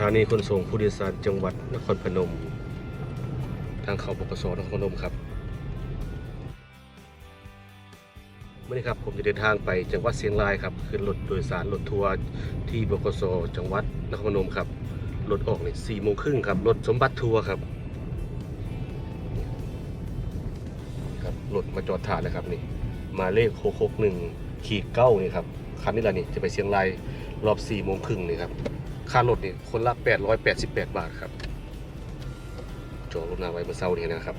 ถานีขนส่งผู้โดยสารจังหวัดนครพนม ทางเข้าบกสนครพนมครับวันนี้ครับผมจะเดินทางไปจังหวัดเชียงรายครับขึ้นรถโดยสารรถทัวร์ที่บกสจังหวัดนครพนมครับรถออกนี่สี่โมงครึ่งครับรถสมบัติทัวร์ครับครับรถมาจอดถ่ายแล้วครับนี่มาเลขหกหกหนึ่งขีดเก้านี่ครับคันนี้แหละนี่จะไปเชียงรายรอบสี่โมงครึ่งนี่ครับ ค่ารถนี่คนละ 888 บาทครับจองลงหน้าไว้เมื่อเช้านี้นะครับ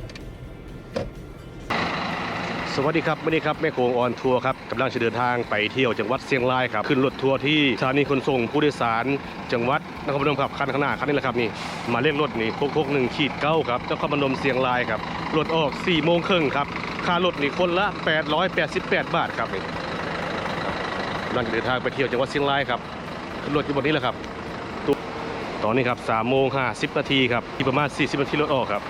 สวัสดีครับวันนี้ครับแม่โคงออนทัวร์ครับกำลังจะเดินทางไปเที่ยวจังหวัดเชียงรายครับ ขึ้นรถทัวร์ที่สถานีขนส่งผู้โดยสารจังหวัดนครพนมครับคันข้างหน้าคันนี้แหละครับนี่มาเลขรถนี่661ขีดเก้าครับนครพนมเชียงรายครับรถออก4โมงครึ่งครับค่ารถนี่คนละ 888 บาทครับนี่กำลังจะเดินทางไปเที่ยวจังหวัดเชียงรายครับขึ้นรถอยู่บนนี้แหละครับ ตอนนี้ครับ3โมง50นาทีครับที่ประมาณ40นาทีรถออกครับ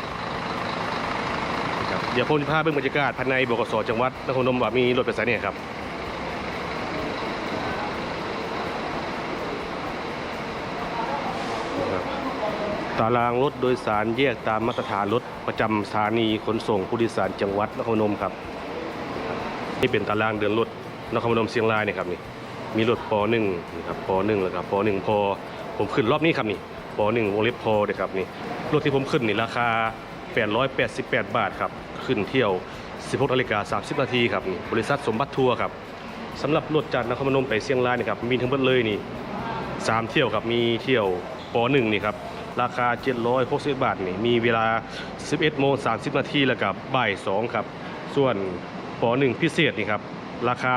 ครับเดี๋ยวผมจะพาเบิ่งบรรยากาศภายในบกสจังหวัดนครนมว่ามีรถไปสายเนี่ยครับตารางรถโดยสารแยกตามมาตรฐานรถประจำสถานีขนส่งผู้โดยสารจังหวัดนครพนมครับนี่เป็นตารางเดินรถนครพนมเชียงรายเนี่ยครับนี่มีรถป .1 นะครับป .1 แล้วก็ป .1 พอ ผมขึ้นรอบนี้ครับนี่ป .1 วงเล็บพอเลยครับนี่รถที่ผมขึ้นนี่ราคา 888 บาทครับขึ้นเที่ยว 16นาฬิกา30 นาทีครับนี่บริษัทสมบัติทัวร์ครับสำหรับรถจากนครพนมไปเชียงรายนี่ครับมีทั้งหมดเลยนี่3เที่ยวครับมีเที่ยวป .1 นี่ครับราคา 760 บาทนี่มีเวลา 11โมง30 นาทีแล้วกับบ่าย2ครับส่วนป .1 พิเศษนี่ครับราคา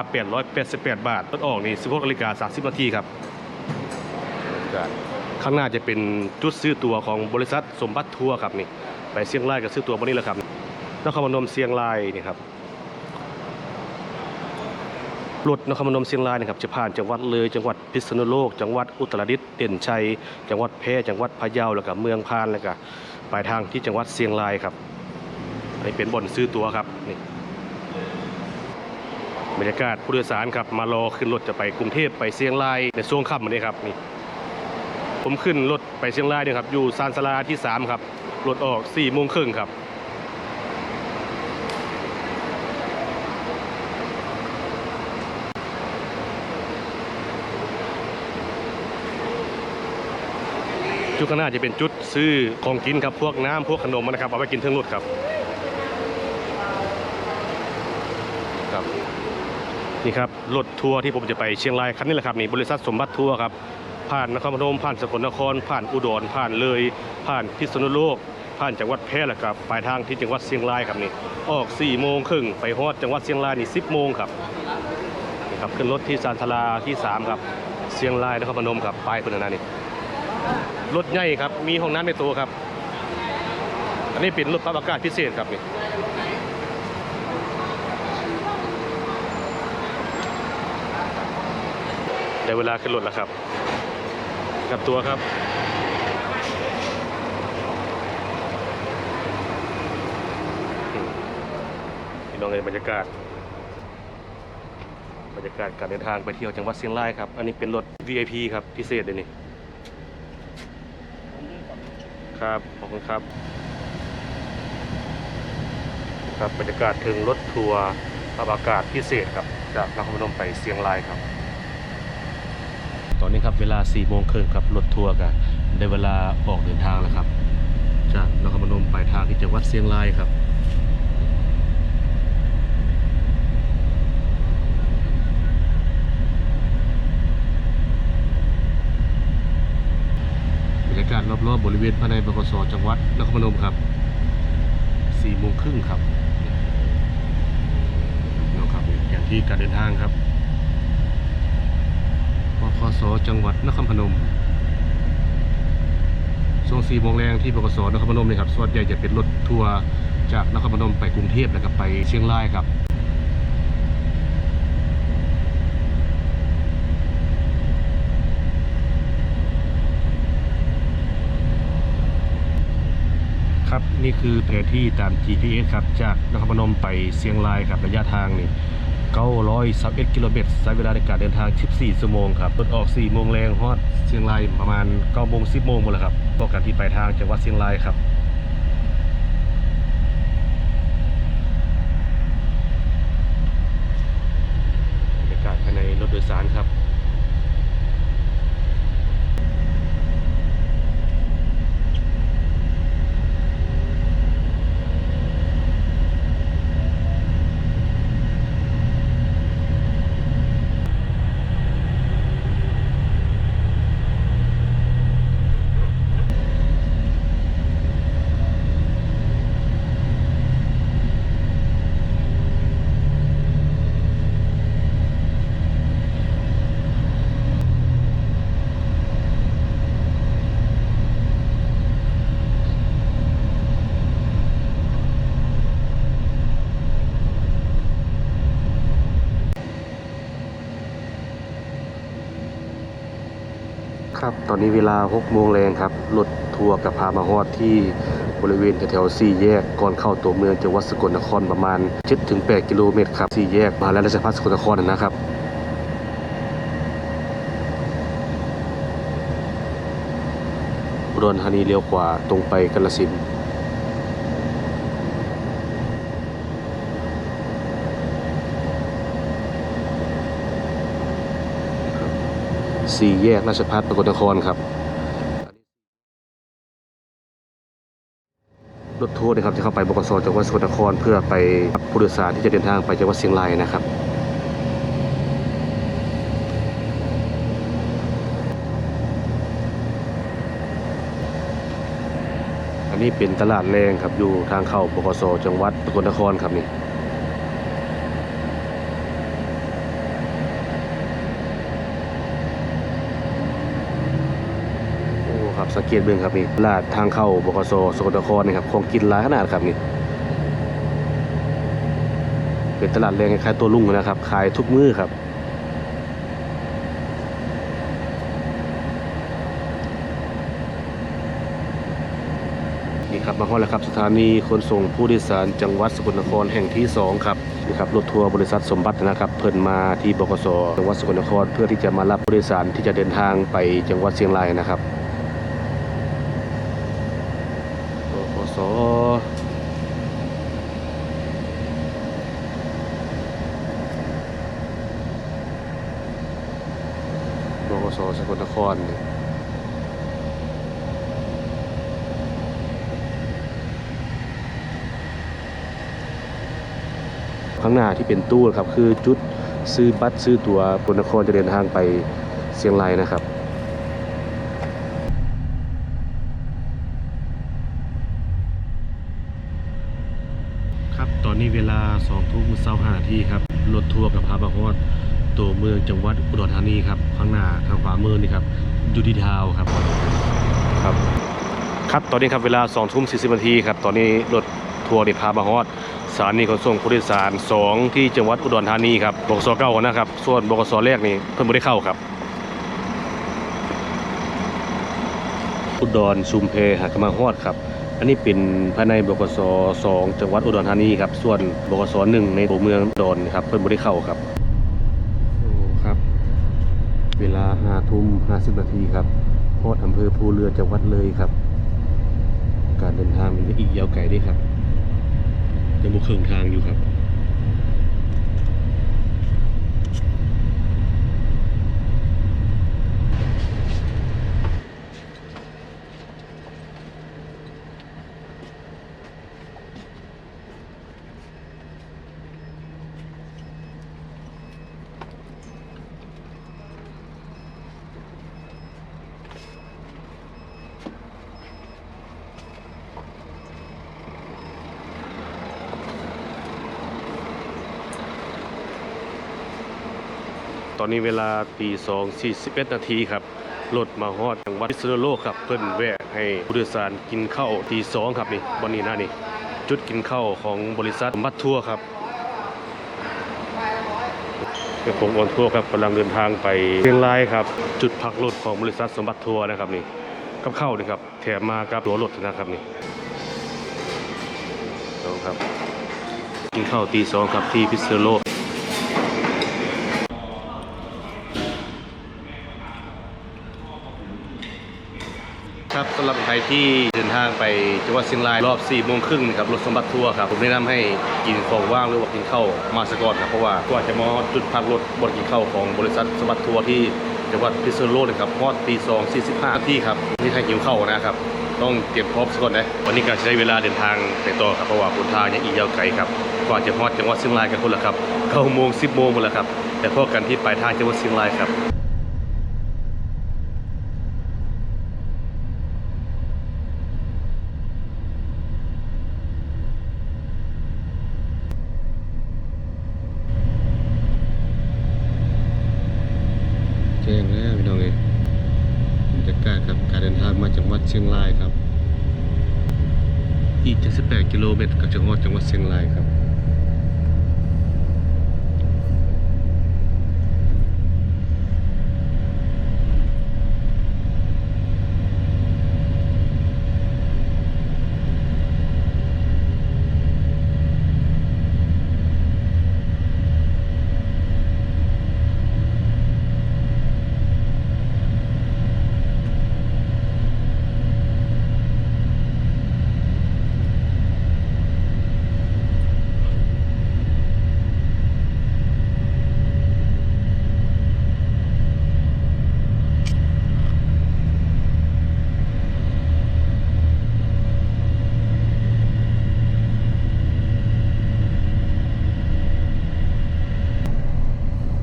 888 บาทรถออกนี่16นาฬิกา30 นาทีครับ ข้างหน้าจะเป็นจุดซื้อตัวของบริษัทสมบัติทัวร์ครับนี่ไปเชียงรายก็ซื้อตัวบนนี้แหละครับนครพนมเชียงรายนี่ครับรถนครพนมเชียงรายนะครับจะผ่านจังหวัดเลยจังหวัดพิษณุโลก จังหวัดอุตรดิตถ์เด่นชัย จังหวัดแพร่จังหวัดพะเยาแล้วก็เมืองพานแล้วก็ปลายทางที่จังหวัดเชียงรายครับอันนี้เป็นบ่อนซื้อตัวครับนี่บรรยากาศผู้โดยสารครับมารอขึ้นรถจะไปกรุงเทพไปเชียงรายในช่วงค่ำวันนี้ครับนี่ ผมขึ้นรถไปเชียงรายเนี่ยครับ อยู่ซานสลาที่ 3 ครับ รถออก4โมงครึ่งครับ จุดข้างหน้าจะเป็นจุดซื้อของกินครับ พวกน้ำพวกขนมนะครับ เอาไปกินเทิงรถครับ ครับ นี่ครับ รถทัวร์ที่ผมจะไปเชียงรายคันนี้แหละครับนี่บริษัทสมบัติทัวร์ครับ ผ่านนครพนมผ่านสกลนคร ผ่านอุดรผ่านเลย ผ่านพิษณุโลก ผ่านจังหวัดแพร่แล้วครับปลายทางที่จังหวัดเชียงรายครับนี่ออก4โมงครึ่งไปฮอดจังหวัดเชียงรายนี่10โมงครับนี่ครับขึ้นรถที่ซานทลาที่3ครับเชียงรายนครพนมครับป้ายพนนนนนี่รถใหญ่ครับมีห้องน้ำในตัวครับ อันนี้เป็นรถปรับอากาศพิเศษครับนี่ได้เวลาขึ้นรถแล้วครับ กับตัวครับพี่น้องในบรรยากาศ บรรยากาศการเดินทางไปเที่ยวจังหวัดเชียงรายครับ อันนี้เป็นรถ VIP ครับพิเศษเลยนี่ ครับ ขอบคุณครับ ครับบรรยากาศถึงรถทัวร์ปรับอากาศพิเศษครับ จากนครพนมไปเชียงรายครับ ตอนนี้ครับเวลา4โมงครึ่งครับรถทัวร์กันได้เวลาออกเดินทางแล้วครับจากนครพนมไปทางที่จังหวัดเชียงรายครับบรรยากาศรอบๆบริเวณภายในบกสจังหวัดนครพนมครับ4โมงครึ่งครับนี่ครับอย่างที่การเดินทางครับ สจังหวัดนครพนมช่วง4โมงแรงที่บกสนครพนมนี่ครับส่วนใหญ่จะเป็นรถทัวร์จากนครพนมไปกรุงเทพแล้วก็ไปเชียงรายครับครับนี่คือแผนที่ตาม GPS ครับจากนครพนมไปเชียงรายครับระยะทางนี่ 931กิโลเมตรใช้เวลาในการเดินทาง 14 ชั่วโมงครับรถออก 4 โมงแรงฮอดเชียงรายประมาณ9โมง10 โมงหมดแล้วครับต่อการที่ไปทางจังหวัดเชียงรายครับบรรยากาศภายในรถโดยสารครับ ครับ ตอนนี้เวลา6โมงแรงครับ รถทัวร์กับพามาฮอดที่บริเวณแถวๆสี่แยกก่อนเข้าตัวเมืองจังหวัดสกลนครประมาณ 7-8 กิโลเมตรครับสี่แยกมาแล้วราชพัฒสกลนครนะครับอุดรธานีเลี้ยวขวาตรงไปกาลสินธุ์ สี่แยกราชภัฏสกลนครครับ รถทัวร์นะครับที่เข้าไปบกสจังหวัดสกลนคร เพื่อไปรับผู้โดยสารที่จะเดินทางไปจังหวัดเชียงรายนะครับอันนี้เป็นตลาดแรงครับอยู่ทางเข้าบกสจังหวัดสกลนครครับนี่ โอ้ครับ สังเกตเบิ่งครับนี่ตลาดทางเข้าบกสสกลนครนี่ครับของกินหลายขนาดครับนี่เป็นตลาดแรงคล้ายตัวลุงนะครับขายทุกมื้อครับนี่ครับมาฮอดแล้วครับสถานีขนส่งผู้โดยสารจังหวัดสกลนครแห่งที่สองครับนี่ครับรถทัวร์บริษัทสมบัตินะครับ เพิ่นมาที่บกสจังหวัดสกลนคร เพื่อที่จะมารับผู้โดยสารที่จะเดินทางไปจังหวัดเชียงรายนะครับกสบก สสกลนครนี่ข้างหน้าที่เป็นตู้ครับคือจุดซื้อบัตรซื้อตั๋วบนนครจะเดินทางไปเชียงรายนะครับครับตอนนี้เวลา2ทุ่มเศร้าห้านาทีครับ รถทัวร์กับพาบาฮอด ตัวเมืองจังหวัดอุดรธานีครับข้างหน้าทางขวามือนี่ครับยูดีทาวครับครับ ครับตอนนี้ครับเวลา2ทุ่ม40นาทีครับตอนนี้รถทัวร์นี่พามาฮอดสถานีขนส่งผู้โดยสาร 2 ที่จังหวัดอุดรธานีครับบกสเก้านะครับส่วนบกสแรกนี่เพิ่งไม่ได้เข้าครับ อุดรชุมเพหากมาฮอดครับอันนี้เป็นภายในบกส2จังหวัดอุดรธานีครับส่วนบกส1ในตัวเมืองอุดรครับเพิ่งไม่ได้เข้าครับโอ้ครับ เวลาห้าทุ่มห้าสิบนาทีครับฮอดอำเภอภูเรือจังหวัดเลยครับ การเดินทางมันก็อีกยาวไกลด้วยครับยังบุครึ่งทางอยู่ครับ อนนี้เวลาตีสองสี่สิบเอ็ดนาทีครับรถมาฮอดจังหวัดพิษณุโลกครับ เพิ่นแวะให้ผู้โดยสารกินข้าวตีสองครับนี่วันนี้นะนี่ จุดกินข้าวของบริษัทบัตรทัวร์ครับผมออนทัวร์ครับกำลังเดินทางไปเชียงรายครับ จุดพักรถของบริษัทสมบัติทัวร์นะครับนี่กับข้าวนี่ครับแถมมากับตัวรถนะครับนี่ครับกินข้าวตีสองครับที่พิษณุโลก สำหรับใครที่เดินทางไปจังหวัดเชียงรายรอบ4โมงครึ่งครับรถสมบัติทัวร์ครับผมแนะนำให้กินของว่างหรือว่ากินข้าวมาสก่อนครับเพราะว่ากว่าจะมาจุดพักรถบนกินข้าวของบริษัทสมบัติทัวร์ที่จังหวัดพิษณุโลกนะครับฮอดตี2 45นาที่ครับนี่ถ้าหิวข้าวนะครับต้องเตรียมพร้อมซะก่อนนะวันนี้ก็ใช้เวลาเดินทางไปต่อครับเพราะว่าหนทางยังอีกยาวไกลครับกว่าจะฮอดจังหวัดเชียงรายกันคนละครับ9โมง10โมงหมดแล้วครับแต่พบกันที่ปลายทางจังหวัดเชียงรายครับ แจ้งแล้วพี่น้องเองบรรยากาศครับการเดินทางมาจังหวัดเชียงรายครับ อีก78กิโลเมตรก็จะฮอดจังหวัดเชียงรายครับ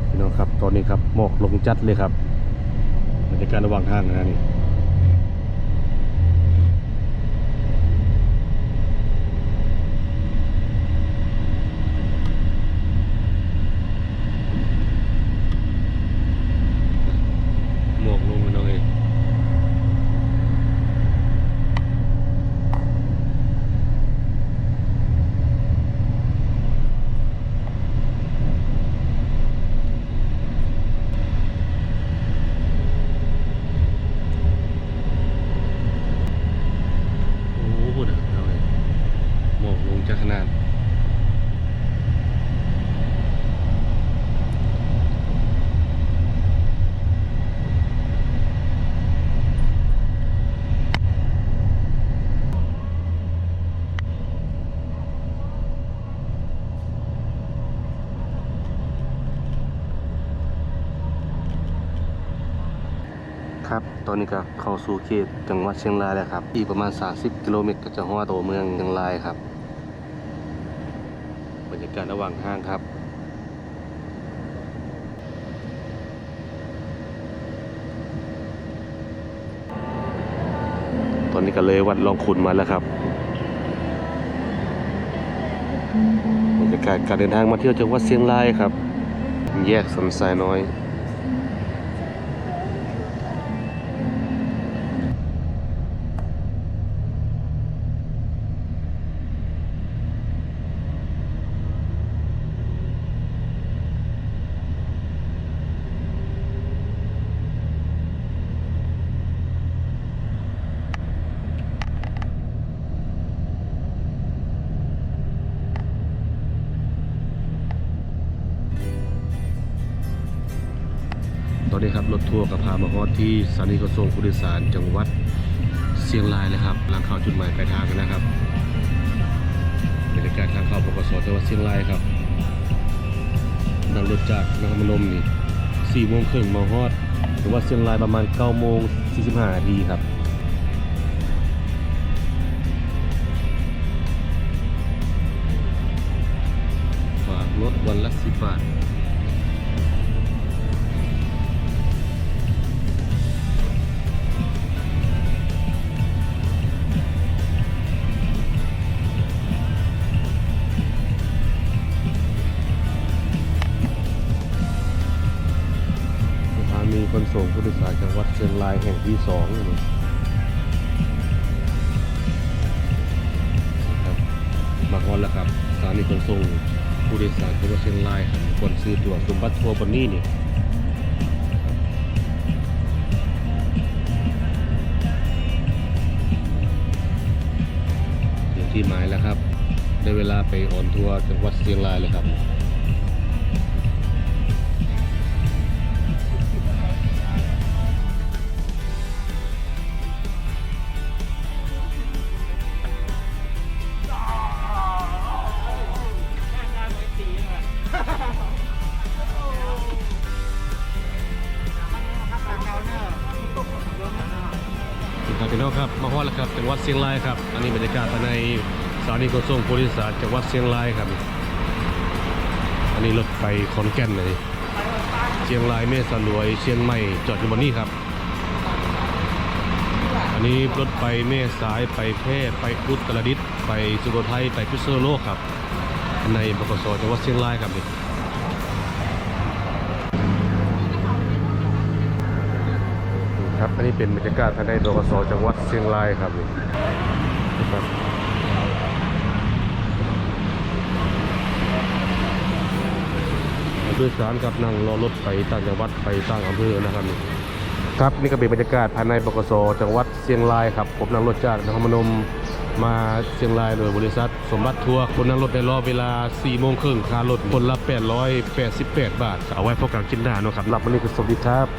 พี่น้องครับตอนนี้ครับหมอกลง จัดเลยครับบรรยากาศระหว่างทางนะนี่หมอกลงพี่น้องเองโอ้โหพูดอะพี่น้องเองหมอกลงจัดขนาด ครับ ตอนนี้ก็เข้าสู่เขตจังหวัดเชียงรายแล้วครับ อีกประมาณ 30 กิโลเมตรก็จะฮอดตัวเมืองเชียงรายครับ บรรยากาศระหว่างทางครับตอนนี้ก็เลยวัดลองขุนมาแล้วครับบรรยากาศการเดินทางมาเที่ยวจังหวัดเชียงรายครับ แยกสันทรายน้อย ทัวร์กับพามาฮอดที่สถานีขนส่งผู้โดยสารจังหวัดเชียงรายเลยครับ หลังเข้าจุดหมายปลายทางนะครับบรรยากาศทางเข้าปกสจังหวัดเชียงรายครับนั่งรถจากนครพนมนี่4โมงครึ่งมาฮอดจังหวัดเชียงรายประมาณ9โมง45นาทีครับฝากรถวันละ10บาท ส่งผู้โดยสารจังหวัดเชียงรายแห่งที่สองนี่ครับมาฮอนแล้วครับสถานีขนส่งผู้โดยสารจังหวัดเชียงรายครับคนซื้อตั๋วสมบัติทัวร์บนนี้นี่ถึงที่หมายแล้วครับ ได้เวลาไปออนทัวร์จังหวัดเชียงรายเลยครับ เชียงรายครับอันนี้บรรยากาศภายในสถานีขนส่งผู้โดยสารจังหวัดเชียงรายครับ อันนี้รถไฟขอนแก่นเลยเชียงรายแม่สลวย เชียงใหม่จอดอยู่บนนี้ครับ อันนี้รถไฟแม่สายไปแพร่ไปอุตรดิตถ์ไปสุโขทัยไปพิษณุโลกครับ ในบกสจังหวัดเชียงรายครับนี่ ครับ อันนี้เป็นบรรยากาศภายในบกสจังหวัดเชียงรายครับนี่นะครับผู้โดยสารกับนั่งรอรถไปต่างจังหวัดไปต่างอำเภอนะครับนี่ครับนี่ก็เป็นบรรยากาศภายในบกสจังหวัดเชียงรายครับผมนั่งรถจากนครพนมมาเชียงรายโดยบริษัท สมบัติทัวร์คนนั่งรถในรอบเวลา4โมงครึ่งค่ารถคนละ 888 บาท เอาไว้พบกันกินได้นาะครับรับวันนี้ก็สวัสดีครับ